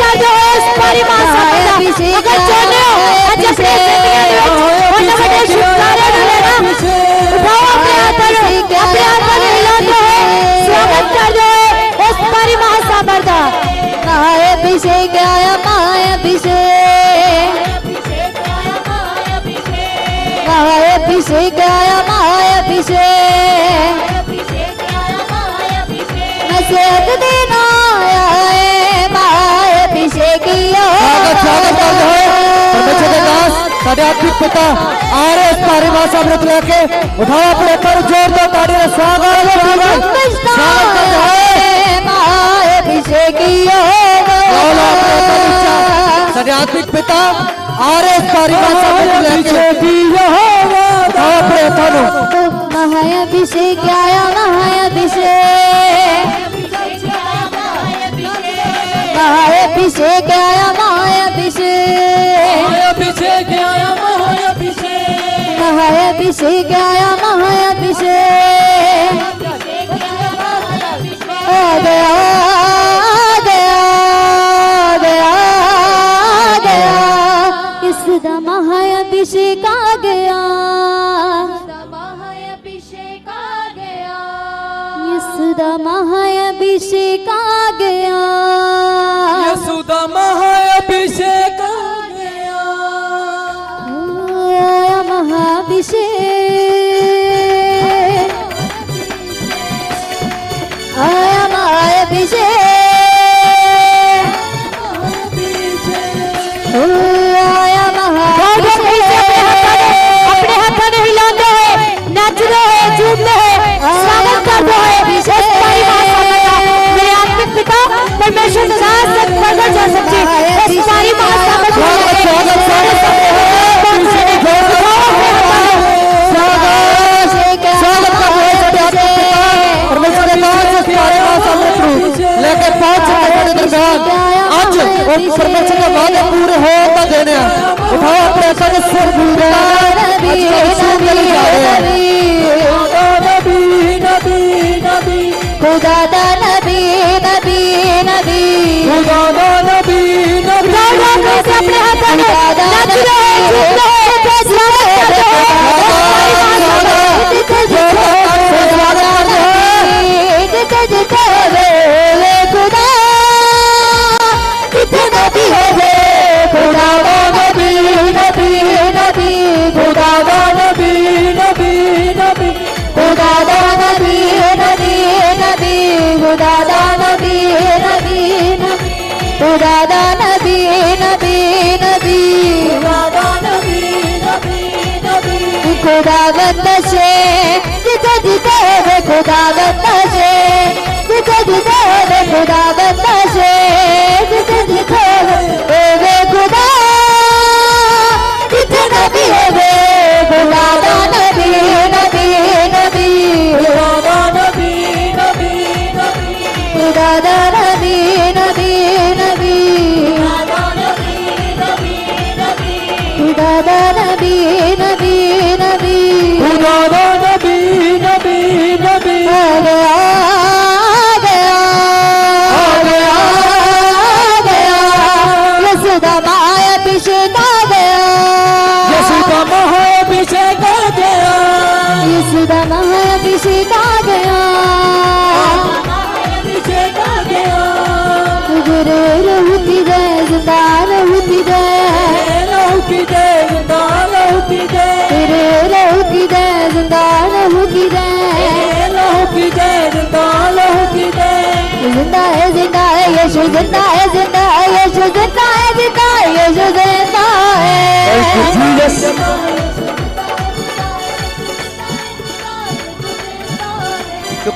ਕਰਦੇ ਹੋ ਇਸ ਬਾਰੇ ਮਾਨ ਸਾਹਿਬ ਦਾ ਅਗਰ ਚਾਹੁੰਦੇ ਹੋ ਅੱਜ ਆਪਣੇ ਜ਼ਿੰਦਗੀਆਂ ਦੇ ਵਿੱਚ ਉਹਨਾਂ ਵੱਡੇ ਸ਼ੁਭਕਾਰਿਆਂ ਨੂੰ ਲੈਣਾ ਉਠਾਓ ਆਪਣੇ ਹੱਥਾਂ ਨੂੰ ਆਪਣੇ ਹੱਥਾਂ ਨੂੰ ਹਿਲਾਉਂਦੇ ਹੋਏ ਸਵਾਗਤ ਕਰਦੇ ਹੋ ਇਸ ਬਾਰੇ ਮਾਨ ਸਾਹਿਬ ਦਾ ਨਾਏ ਅਭਿਸ਼ੇਕ ਆਇਆ ਮਾਇਆ ਅਭਿਸ਼ੇਕ ਸਾਡੇ ਆਖੀ ਪਿਤਾ ਆਰ ਐਸ ਕਾਰੇਵਾ ਸਾਹਿਬ ਨੂੰ ਲੈ ਕੇ ਉਠਾਓ ਆਪਣੇ ਕਰ ਜੋਰ ਦਾ ਤਾੜੀ ਦਾ ਸਵਾਗਤ ਸਵਾਗਤ ਹੈ ਮਾਏ ਅਭਿਸ਼ੇਕੀਓ ਬੋਲਾ ਆਪਣੇ ਪਰਿਚਾ ਸਾਡੇ ਆਖੀ ਪਿਤਾ ਆਰ ਐਸ ਕਾਰੇਵਾ ਸਾਹਿਬ ਨੂੰ ਲੈ ਕੇ ਉਠਾਓ ਆਪਣੇ ਕਰ ਮਹਾਇ ਅਭਿਸ਼ੇਕ ਆਇਆ ਮਹਾਇ ਅਭਿਸ਼ੇਕ ਮਹਾਇ ਅਭਿਸ਼ੇਕ ਆਇਆ अभिषेक आया माया ਮੈਦਾਨ ਅੱਜ ਉਹ ਪਰਮੇਸ਼ਰ ਦੇ ਵਾਅਦੇ ਪੂਰੇ ਹੋ ਤਾਂ ਦੇਣੇ ਆ। ਉਠਾਓ ਆਪਣੇ ਹੱਥਾਂ ਦੇ ਸਿਰ ਪੂਰੇ ਅੱਜ ਰਸੂਲ ਦੇ ਜਾ ਰਹੇ ਆ ਨਬੀ ਨਬੀ ਨਬੀ। ਖੁਦਾ ਦਾ ਨਬੀ ਨਬੀ। ਨਬੀ ਖੁਦਾ ਦਾ ਨਬੀ ਨਬੀ। ਆਪਣੇ ਹੱਥਾਂ ਦੇ ਨੱਚ ਰਹੇ ਜਿੱਤ ਰਹੇ ਤੇ ਸਾਰੇ ਖੁਦਾ ਦਾ ਨਬੀ। खुदा बंदा से जिथे जिथे वे खुदा बंदा से जिथे जिथे वे खुदा बंदा से जिथे जिथे वे वे खुदा जिथे नबी है वे खुदा दा नबी नबी नबी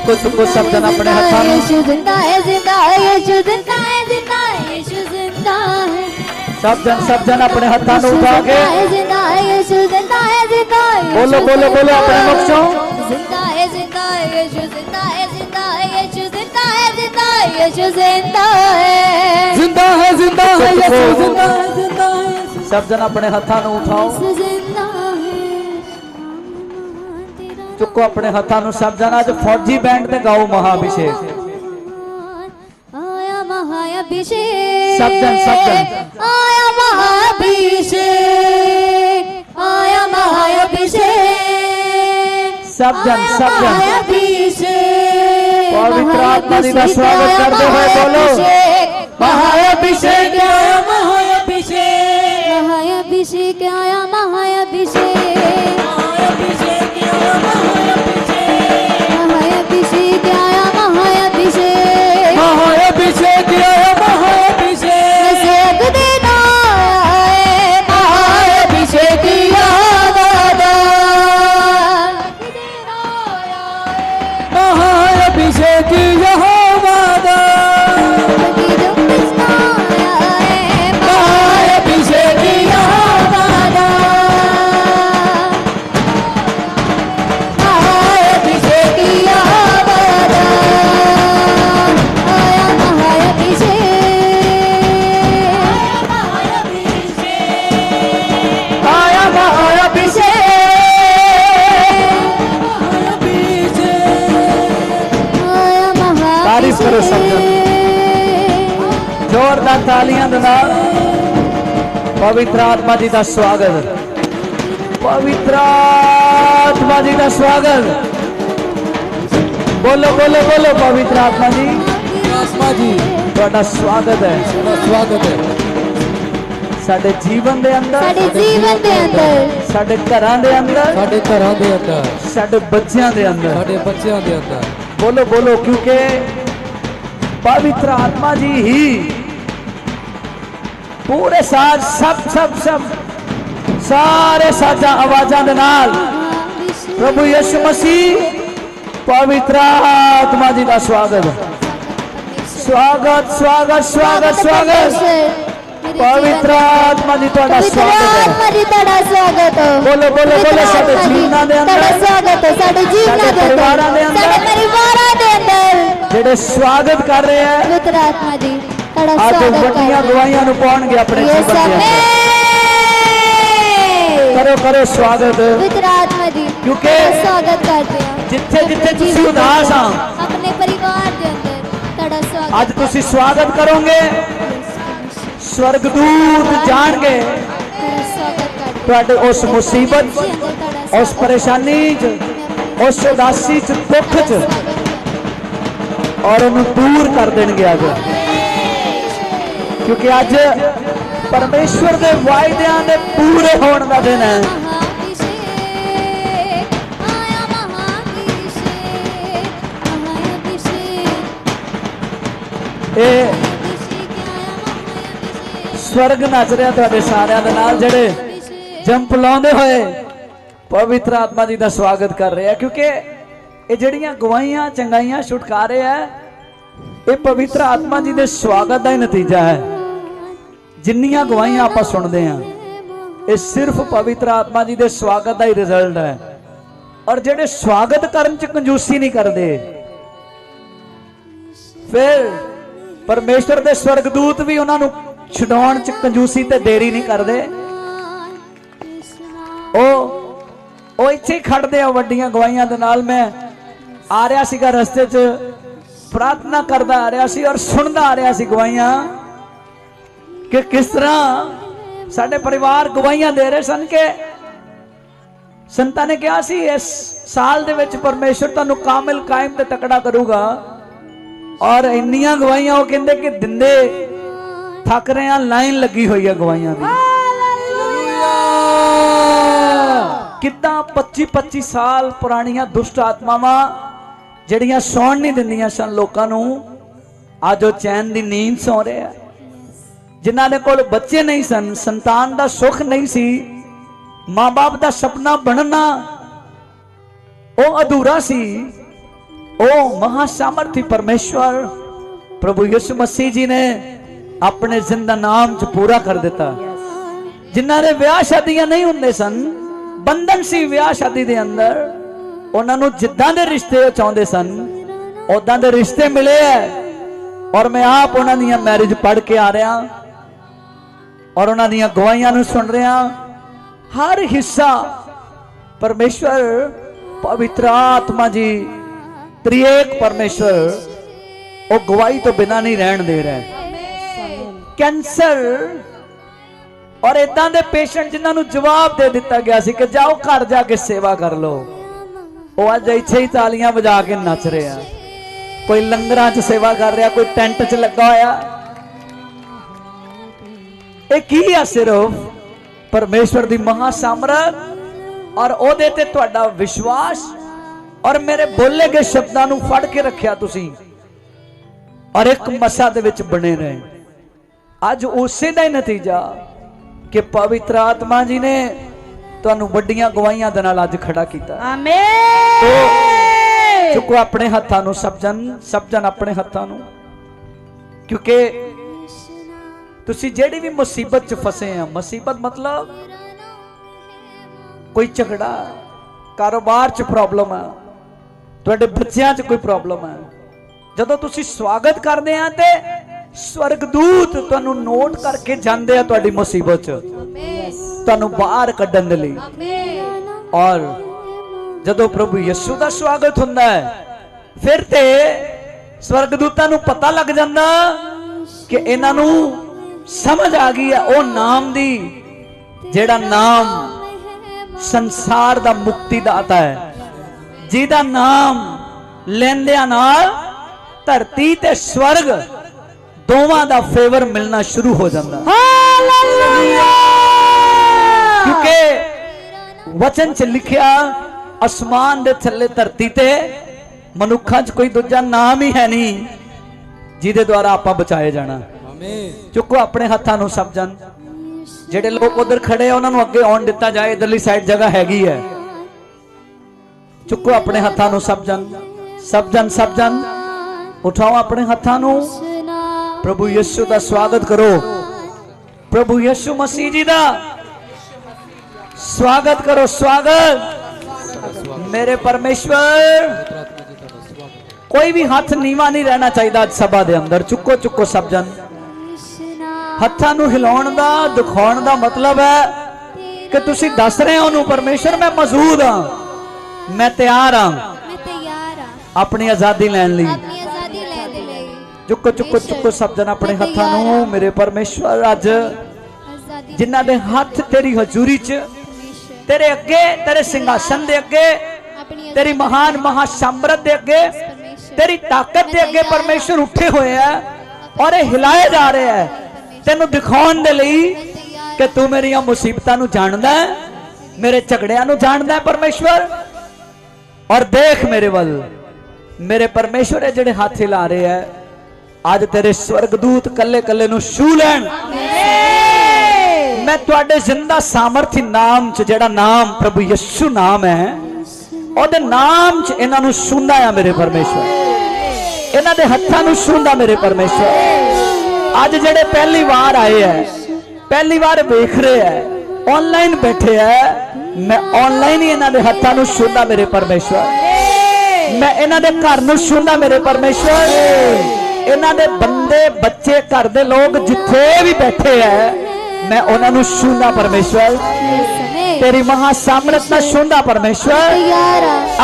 सब में ज़िंदा है ज़िंदा है यीशु ज़िंदा है ज़िंदा है यीशु ज़िंदा है सब जन सब जन अपने हाथों उठा के ज़िंदा है यीशु ज़िंदा है ज़िंदा है बोलो बोलो बोलो अपने बच्चों ज़िंदा है ज़िंदा है यीशु ज़िंदा है ज़िंदा है यीशु ज़िंदा है ज़िंदा है यीशु ज़िंदा है ज़िंदा है ज़िंदा है यीशु ज़िंदा है ज़िंदा है सब जन अपने हाथों उठाओ ਚੁੱਕੋ ਆਪਣੇ ਹੱਥਾਂ ਨੂੰ ਸਭ ਜਣਾ। ਅੱਜ ਫੌਜੀ ਬੈਂਡ ਤੇ ਗਾਓ ਮਹਾਭਿਸ਼ੇਕ। ਆਇਆ ਮਹਾਭਿਸ਼ੇਕ। ਸਭ ਜਣ ਸਭ ਜਣ। ਆਇਆ ਮਹਾਭਿਸ਼ੇਕ। ਆਇਆ ਮਹਾਭਿਸ਼ੇਕ। ਸਭ ਜਣ ਸਭ ਜਣ। ਪਵਿਤਰ ਆਤਮਾ ਦੀ ਦਾ ਸਵਾਗਤ ਕਰਦੇ ਹੋਏ ਬੋਲੋ। ਮਹਾਭਿਸ਼ੇਕ। ਆਇਆ ਮਹਾਭਿਸ਼ੇਕ। ਮਹਾਭਿਸ਼ੇਕ। ਆਇਆ ਪਵਿੱਤਰ ਆਤਮਾ ਜੀ ਦਾ ਸਵਾਗਤ ਪਵਿੱਤਰ ਆਤਮਾ ਜੀ ਦਾ ਸਵਾਗਤ ਬੋਲੋ ਬੋਲੋ ਬੋਲੋ ਪਵਿੱਤਰ ਆਤਮਾ ਜੀ आत्मा जी ਤੁਹਾਡਾ ਸਵਾਗਤ ਹੈ ਤੁਹਾਡਾ ਸਵਾਗਤ ਹੈ ਸਾਡੇ ਜੀਵਨ ਦੇ ਅੰਦਰ ਸਾਡੇ ਜੀਵਨ ਦੇ ਅੰਦਰ ਸਾਡੇ ਘਰਾਂ ਦੇ ਅੰਦਰ ਸਾਡੇ ਘਰਾਂ ਦੇ ਅੰਦਰ ਸਾਡੇ ਬੱਚਿਆਂ ਦੇ ਅੰਦਰ ਸਾਡੇ ਬੱਚਿਆਂ ਦੇ ਅੰਦਰ बोलो बोलो क्योंकि पवित्र आत्मा जी ही ਪੂਰੇ ਸਾਜ ਸਭ ਸਭ ਸਭ ਸਾਰੇ ਸਾਜਾ ਆਵਾਜ਼ਾਂ ਦੇ ਨਾਲ ਪ੍ਰਭੂ ਯਿਸੂ ਮਸੀਹ ਪਵਿੱਤਰ ਆਤਮਾ ਜੀ ਦਾ ਸਵਾਗਤ। ਸਵਾਗਤ ਸਵਾਗਤ ਸਵਾਗਤ ਸਵਾਗਤ। ਪਵਿੱਤਰ ਆਤਮਾ ਜੀ ਤੁਹਾਡਾ ਸਵਾਗਤ ਹੈ। ਆਤਮਾ ਜੀ ਤੁਹਾਡਾ ਸਵਾਗਤ ਹੈ। ਬੋਲੋ ਬੋਲੋ ਬੋਲੋ ਸਾਡੇ ਜੀਵਨਾਂ ਦੇ ਅੰਦਰ। ਸਵਾਗਤ ਹੈ ਸਾਡੇ ਜੀਵਨਾਂ ਦੇ ਅੰਦਰ। ਸਾਡੇ ਪਰਿਵਾਰਾਂ ਦੇ ਅੰਦਰ। ਜਿਹੜੇ ਸਵਾਗਤ ਕਰ ਰਹੇ ਹੈ। ਪਵਿੱਤਰ ਆਤਮਾ ਜੀ। ਅੱਜ ਵੱਡੀਆਂ ਗਵਾਹੀਆਂ ਨੂੰ ਪਾਉਣਗੇ ਆਪਣੇ ਜੀਵਨ ਦੇ ਅੰਦਰ ਕਰੋ ਕਰੋ ਸਵਾਗਤ। ਆਤਮਾ ਜੀ। ਕਿਉਂਕਿ ਸਵਾਗਤ ਕਰਦੇ ਹਾਂ। ਜਿੱਥੇ ਜਿੱਥੇ ਤੁਸੀਂ ਉਦਾਸ ਆ ਆਪਣੇ ਪਰਿਵਾਰ ਦੇ ਅੰਦਰ ਤੁਹਾਡਾ ਸਵਾਗਤ ਅੱਜ ਤੁਸੀਂ ਸਵਾਗਤ ਕਰੋਗੇ। ਸਵਰਗਦੂਤ ਜਾਣਗੇ। ਤੁਹਾਡਾ ਉਸ ਮੁਸੀਬਤ ਉਸ ਪਰੇਸ਼ਾਨੀ 'ਚ ਉਸ ਉਦਾਸੀ 'ਚ ਦੁੱਖ 'ਚ। ਔਰ ਉਹਨੂੰ ਦੂਰ ਕਰ ਦੇਣਗੇ ਅੱਜ। ਕਿਉਂਕਿ ਅੱਜ ਪਰਮੇਸ਼ਵਰ ਦੇ ਵਾਅਦਿਆਂ ਦੇ ਪੂਰੇ ਹੋਣ ਦਾ ਦਿਨ ਹੈ। ਇਹ ਸਵਰਗ ਨੱਚ ਰਿਹਾ ਤੁਹਾਡੇ ਸਾਰਿਆਂ ਦੇ ਨਾਲ ਜਿਹੜੇ ਜੰਪ ਲਾਉਂਦੇ ਹੋਏ ਪਵਿੱਤਰ ਆਤਮਾ ਜੀ ਦਾ ਸਵਾਗਤ ਕਰ ਰਹੇ ਆ, ਕਿਉਂਕਿ ਇਹ ਜਿਹੜੀਆਂ ਗਵਾਈਆਂ ਚੰਗਾਈਆਂ, ਛੁਟਕਾਰੇ ਆ, ਇਹ ਪਵਿੱਤਰ ਆਤਮਾ ਜੀ ਦੇ ਸਵਾਗਤ ਦਾ ਹੀ ਨਤੀਜਾ ਹੈ। ਜਿੰਨੀਆਂ ਗਵਾਹੀਆਂ ਆਪਾਂ ਸੁਣਦੇ ਆ ਇਹ ਸਿਰਫ ਪਵਿੱਤਰ ਆਤਮਾ ਜੀ ਦੇ ਸਵਾਗਤ ਦਾ ਹੀ ਰਿਜ਼ਲਟ ਹੈ। ਔਰ ਜਿਹੜੇ ਸਵਾਗਤ ਕਰਨ ਚ ਕੰਜੂਸੀ ਨਹੀਂ ਕਰਦੇ, ਫਿਰ ਪਰਮੇਸ਼ਰ ਦੇ ਸਵਰਗਦੂਤ ਵੀ ਉਹਨਾਂ ਨੂੰ ਛਡਾਉਣ ਚ ਕੰਜੂਸੀ ਤੇ ਦੇਰੀ ਨਹੀਂ ਕਰਦੇ। ਉਹ ਉਹ ਇੱਥੇ ਹੀ ਖੜਦੇ ਆ ਵੱਡੀਆਂ ਗਵਾਹੀਆਂ ਦੇ ਨਾਲ। ਮੈਂ ਆ ਰਿਹਾ ਸੀਗਾ ਰਸਤੇ 'ਚ, ਪ੍ਰਾਰਥਨਾ ਕਰਦਾ ਆ ਰਿਹਾ ਸੀ ਔਰ ਸੁਣਦਾ ਆ ਰਿਹਾ ਸੀ ਗਵਾਹੀਆਂ। ਕਿ ਕਿਸ ਤਰ੍ਹਾਂ ਸਾਡੇ ਪਰਿਵਾਰ ਗਵਾਹੀਆਂ ਦੇ ਰਹੇ ਸਨ ਕਿ ਸੰਤਾਂ ਨੇ ਕਿਹਾ ਸੀ ਇਸ ਸਾਲ ਦੇ ਵਿੱਚ ਪਰਮੇਸ਼ਰ ਤੁਹਾਨੂੰ ਕਾਮਿਲ ਕਾਇਮ ਤੇ ਤਕੜਾ ਕਰੂਗਾ। ਔਰ ਇੰਨੀਆਂ ਗਵਾਹੀਆਂ ਉਹ ਕਹਿੰਦੇ ਕਿ ਦਿੰਦੇ ਥੱਕ ਰਹੇ ਆ ਲਾਈਨ ਲੱਗੀ ਹੋਈ ਹੈ ਗਵਾਹੀਆਂ ਦੀ। ਕਿੱਦਾਂ 25 25 ਸਾਲ ਪੁਰਾਣੀਆਂ ਦੁਸ਼ਟ ਆਤਮਾਵਾਂ ਜਿਹੜੀਆਂ ਸੌਣ ਨਹੀਂ ਦਿੰਦੀਆਂ ਸਨ ਲੋਕਾਂ ਨੂੰ ਅੱਜ ਉਹ ਚੈਨ ਦੀ ਨੀਂਦ ਸੌ ਰਹੇ ਆ। ਜਿਨ੍ਹਾਂ ਦੇ ਕੋਲ ਬੱਚੇ ਨਹੀਂ ਸਨ, ਸੰਤਾਨ ਦਾ ਸੁੱਖ ਨਹੀਂ ਸੀ, ਮਾਂ-ਬਾਪ ਦਾ ਸੁਪਨਾ ਬਣਨਾ ਉਹ ਅਧੂਰਾ ਸੀ। ਉਹ ਮਹਾ ਸਾਮਰਥੀ ਪਰਮੇਸ਼ਵਰ ਪ੍ਰਭੂ ਯਿਸੂ ਮਸੀਹ ਜੀ ਨੇ ਆਪਣੇ ਜ਼ਿੰਦਾ ਨਾਮ ਚ ਪੂਰਾ ਕਰ ਦਿੱਤਾ। ਜਿਨ੍ਹਾਂ ਦੇ ਵਿਆਹ ਸ਼ਾਦੀਆਂ ਨਹੀਂ ਹੁੰਦੇ ਸਨ, ਬੰਧਨ ਸੀ ਵਿਆਹ ਸ਼ਾਦੀ ਦੇ ਅੰਦਰ, ਉਹਨਾਂ ਨੂੰ ਜਿੱਦਾਂ ਦੇ ਰਿਸ਼ਤੇ ਉਹ ਚਾਹੁੰਦੇ ਸਨ ਉਦਾਂ ਦੇ ਰਿਸ਼ਤੇ ਮਿਲੇ ਐ। ਔਰ ਮੈਂ ਆਪ ਉਹਨਾਂ ਦੀਆਂ ਮੈਰਿਜ ਪੜ੍ਹ ਕੇ ਆ ਰਿਹਾ। ਔਰ ਉਹਨਾਂ ਦੀਆਂ ਗਵਾਹੀਆਂ ਨੂੰ ਸੁਣ ਰਿਹਾ ਹਰ ਹਿੱਸਾ, ਪਰਮੇਸ਼ਵਰ, ਪਵਿੱਤਰ ਆਤਮਾ ਜੀ, ਤ੍ਰਿਏਕ ਪਰਮੇਸ਼ਵਰ, ਉਹ ਗਵਾਹੀ ਤੋਂ ਬਿਨਾ ਨਹੀਂ ਰਹਿਣ ਦੇ ਰਿਹਾ। ਕੈਂਸਰ ਔਰ ਇਦਾਂ ਦੇ ਪੇਸ਼ੈਂਟ ਜਿਨ੍ਹਾਂ ਨੂੰ ਜਵਾਬ ਦੇ ਦਿੱਤਾ ਗਿਆ ਸੀ ਕਿ ਜਾਓ ਘਰ ਜਾ ਕੇ ਸੇਵਾ ਕਰ ਲਓ। ਉਹ ਅੱਜ ਇੱਥੇ ਹੀ ਤਾਲੀਆਂ ਵਜਾ ਕੇ ਨੱਚ ਰਿਹਾ। ਕੋਈ ਲੰਗਰਾਂ 'ਚ ਸੇਵਾ ਕਰ ਰਿਹਾ, ਕੋਈ ਟੈਂਟ 'ਚ ਲੱਗਾ ਹੋਇਆ। ਇਹ ਕੀ ਆ ਸਿਰਫ? ਪਰਮੇਸ਼ਵਰ ਦੀ ਮਹਾ ਸਮਰਥ ਔਰ ਉਹਦੇ ਤੇ ਤੁਹਾਡਾ ਵਿਸ਼ਵਾਸ ਔਰ ਮੇਰੇ ਬੋਲੇ ਗਏ ਸ਼ਬਦਾਂ ਨੂੰ ਫੜ ਕੇ ਰੱਖਿਆ ਤੁਸੀਂ ਔਰ ਇੱਕ ਮਸਾ ਦੇ ਵਿੱਚ ਬਣੇ ਰਹੇ। ਅੱਜ ਉਸੇ ਦਾ ਹੀ ਨਤੀਜਾ ਕਿ ਪਵਿੱਤਰ ਆਤਮਾ ਜੀ ਨੇ ਤੁਹਾਨੂੰ ਵੱਡੀਆਂ ਗਵਾਹੀਆਂ ਦੇ ਨਾਲ ਅੱਜ ਖੜਾ ਕੀਤਾ। ਆਮੇਨ! ਚੁੱਕੋ ਆਪਣੇ ਹੱਥਾਂ ਨੂੰ ਸਭ ਜਨ ਸਭ ਜਨ ਆਪਣੇ ਹੱਥਾਂ ਨੂੰ। ਕਿਉਂਕਿ ਤੁਸੀਂ ਜਿਹੜੀ ਵੀ ਮੁਸੀਬਤ 'ਚ ਫਸੇ ਆ, ਮੁਸੀਬਤ ਮਤਲਬ ਕੋਈ ਝਗੜਾ, ਕਾਰੋਬਾਰ 'ਚ ਪ੍ਰੋਬਲਮ ਆ, ਤੁਹਾਡੇ ਬੱਚਿਆਂ 'ਚ ਕੋਈ ਪ੍ਰੋਬਲਮ ਆ। ਜਦੋਂ ਤੁਸੀਂ ਸਵਾਗਤ ਕਰਦੇ ਆ ਤੇ ਸਵਰਗਦੂਤ ਤੁਹਾਨੂੰ ਨੋਟ ਕਰਕੇ ਜਾਂਦੇ ਆ ਤੁਹਾਡੀ ਮੁਸੀਬਤ 'ਚ। ਤੁਹਾਨੂੰ ਬਾਹਰ ਕੱਢਣ ਦੇ ਲਈ। ਔਰ ਜਦੋਂ ਪ੍ਰਭੂ ਯਿਸੂ ਦਾ ਸਵਾਗਤ ਹੁੰਦਾ ਹੈ, ਫਿਰ ਤੇ ਸਵਰਗਦੂਤਾਂ ਨੂੰ ਪਤਾ ਲੱਗ ਜਾਂਦਾ ਕਿ ਇਹਨਾਂ ਨੂੰ ਸਮਝ ਆ ਗਈ ਹੈ ਉਹ ਨਾਮ ਦੀ ਜਿਹੜਾ ਨਾਮ ਸੰਸਾਰ ਦਾ ਮੁਕਤੀ ਦਾਤਾ ਹੈ। ਜਿਹਦਾ ਨਾਮ ਲੈਂਦਿਆਂ ਨਾਲ ਧਰਤੀ ਤੇ ਸਵਰਗ ਦੋਵਾਂ ਦਾ ਫੇਵਰ ਮਿਲਣਾ ਸ਼ੁਰੂ ਹੋ ਜਾਂਦਾ। ਕਿਉਂਕਿ ਵਚਨ ਚ ਲਿਖਿਆ ਅਸਮਾਨ ਦੇ ਥੱਲੇ ਧਰਤੀ ਤੇ ਮਨੁੱਖਾਂ 'ਚ ਕੋਈ ਦੂਜਾ ਨਾਮ ਹੀ ਹੈ ਨਹੀਂ ਜਿਹਦੇ ਦੁਆਰਾ ਆਪਾਂ ਬਚਾਏ ਜਾਣਾ। ਚੁੱਕੋ ਆਪਣੇ ਹੱਥਾਂ ਨੂੰ ਸਭ ਜਨ ਜਿਹੜੇ ਲੋਕ ਉਧਰ ਖੜੇ ਆ ਉਹਨਾਂ ਨੂੰ ਅੱਗੇ ਆਉਣ ਦਿੱਤਾ ਜਾਏ ਇਧਰਲੀ ਸਾਈਡ ਜਗ੍ਹਾ ਹੈਗੀ ਹੈ ਚੁੱਕੋ ਆਪਣੇ ਹੱਥਾਂ ਨੂੰ ਸਭ ਜਨ ਸਭ ਜਨ ਸਭ ਜਨ ਉਠਾਓ ਆਪਣੇ ਹੱਥਾਂ ਨੂੰ ਪ੍ਰਭੂ ਯਿਸੂ ਦਾ ਸਵਾਗਤ ਕਰੋ ਪ੍ਰਭੂ ਯਿਸੂ ਮਸੀਹ ਜੀ ਦਾ ਸਵਾਗਤ ਕਰੋ ਸਵਾਗਤ ਮੇਰੇ ਪਰਮੇਸ਼ਵਰ ਕੋਈ ਵੀ ਹੱਥ ਨੀਵਾ ਨਹੀਂ ਰਹਿਣਾ ਚਾਹੀਦਾ ਅੱਜ ਸਭਾ ਦੇ ਅੰਦਰ ਚੁੱਕੋ ਚੁੱਕੋ ਸਭ ਜਨ ਹੱਥਾਂ ਨੂੰ ਹਿਲਾਉਣ ਦਾ ਦਿਖਾਉਣ ਦਾ ਮਤਲਬ ਹੈ ਕਿ ਤੁਸੀਂ ਦੱਸ ਰਹੇ ਹੋ ਉਹਨੂੰ ਪਰਮੇਸ਼ਵਰ ਮੈਂ ਮੌਜੂਦ ਹਾਂ ਮੈਂ ਤਿਆਰ ਹਾਂ ਮੈਂ ਤਿਆਰ ਆ ਆਪਣੀ ਆਜ਼ਾਦੀ ਲੈਣ ਲਈ। ਆਪਣੀ ਆਜ਼ਾਦੀ ਲੈਣ ਦੇ ਲਈ। ਚੁੱਕੋ ਚੁੱਕੋ ਚੁੱਕੋ ਸਭ ਜਨ ਆਪਣੇ ਹੱਥਾਂ ਨੂੰ ਮੇਰੇ ਪਰਮੇਸ਼ਵਰ ਅੱਜ। ਜਿਨ੍ਹਾਂ ਦੇ ਹੱਥ ਤੇਰੀ ਹਜ਼ੂਰੀ 'ਚ ਪਰਮੇਸ਼ਰ। ਤੇਰੇ ਅੱਗੇ ਤੇਰੇ ਸਿੰਘਾਸਨ ਦੇ ਅੱਗੇ ਤੇਰੀ ਮਹਾਨ ਮਹਾ ਸਮਰੱਥ ਦੇ ਅੱਗੇ ਪਰਮੇਸ਼ਰ। ਤੇਰੀ ਤਾਕਤ ਦੇ ਅੱਗੇ ਪਰਮੇਸ਼ਰ ਉੱਠੇ ਹੋਏ ਆ ਔਰ ਇਹ ਹਿਲਾਏ ਜਾ ਰਹੇ ਆ ਤੈਨੂੰ ਦਿਖਾਉਣ ਦੇ ਲਈ ਕਿ ਤੂੰ ਮੇਰੀਆਂ ਮੁਸੀਬਤਾਂ ਨੂੰ ਜਾਣਦਾ ਹੈ ਮੇਰੇ ਝਗੜਿਆਂ ਨੂੰ ਜਾਣਦਾ ਹੈ ਪਰਮੇਸ਼ਵਰ। ਔਰ ਦੇਖ ਮੇਰੇ ਵੱਲ ਮੇਰੇ ਪਰਮੇਸ਼ਵਰ ਇਹ ਜਿਹੜੇ ਹੱਥ ਹਿਲਾ ਰਹੇ ਆ ਅੱਜ ਤੇਰੇ ਸਵਰਗਦੂਤ ਕੱਲੇ ਕੱਲੇ ਨੂੰ ਛੂ ਲੈਣ। ਮੈਂ ਤੁਹਾਡੇ ਜ਼ਿੰਦਾ ਸਾਮਰਥੀ ਨਾਮ ਚ ਜਿਹੜਾ ਨਾਮ ਪ੍ਰਭੂ ਯਿਸੂ ਨਾਮ ਹੈ ਉਹਦੇ ਨਾਮ ਚ ਇਹਨਾਂ ਨੂੰ ਸੁਣਦਾ ਆ ਮੇਰੇ ਪਰਮੇਸ਼ਵਰ। ਇਹਨਾਂ ਦੇ ਹੱਥਾਂ ਨੂੰ ਸੁਣਦਾ ਮੇਰੇ ਪਰਮੇਸ਼ਵਰ। ਅੱਜ ਜਿਹੜੇ ਪਹਿਲੀ ਵਾਰ ਆਏ ਐ, ਪਹਿਲੀ ਵਾਰ ਵੇਖ ਰਹੇ ਐ ਆਨਲਾਈਨ ਬੈਠੇ ਐ, ਮੈਂ ਆਨਲਾਈਨ ਹੀ ਇਹਨਾਂ ਦੇ ਹੱਥਾਂ ਨੂੰ ਛੂੰਦਾ ਮੇਰੇ ਪਰਮੇਸ਼ਵਰ। ਮੈਂ ਇਹਨਾਂ ਦੇ ਘਰ ਨੂੰ ਛੂੰਦਾ ਮੇਰੇ ਪਰਮੇਸ਼ਵਰ। ਇਹਨਾਂ ਦੇ ਬੰਦੇ, ਬੱਚੇ, ਘਰ ਦੇ ਲੋਕ ਜਿੱਥੇ ਵੀ ਬੈਠੇ ਐ, ਮੈਂ ਉਹਨਾਂ ਨੂੰ ਛੂੰਦਾ ਪਰਮੇਸ਼ਵਰ। ਤੇਰੀ ਮਹਾ ਸਾਮਰਥ ਨਾਲ ਛੂੰਦਾ ਪਰਮੇਸ਼ਵਰ।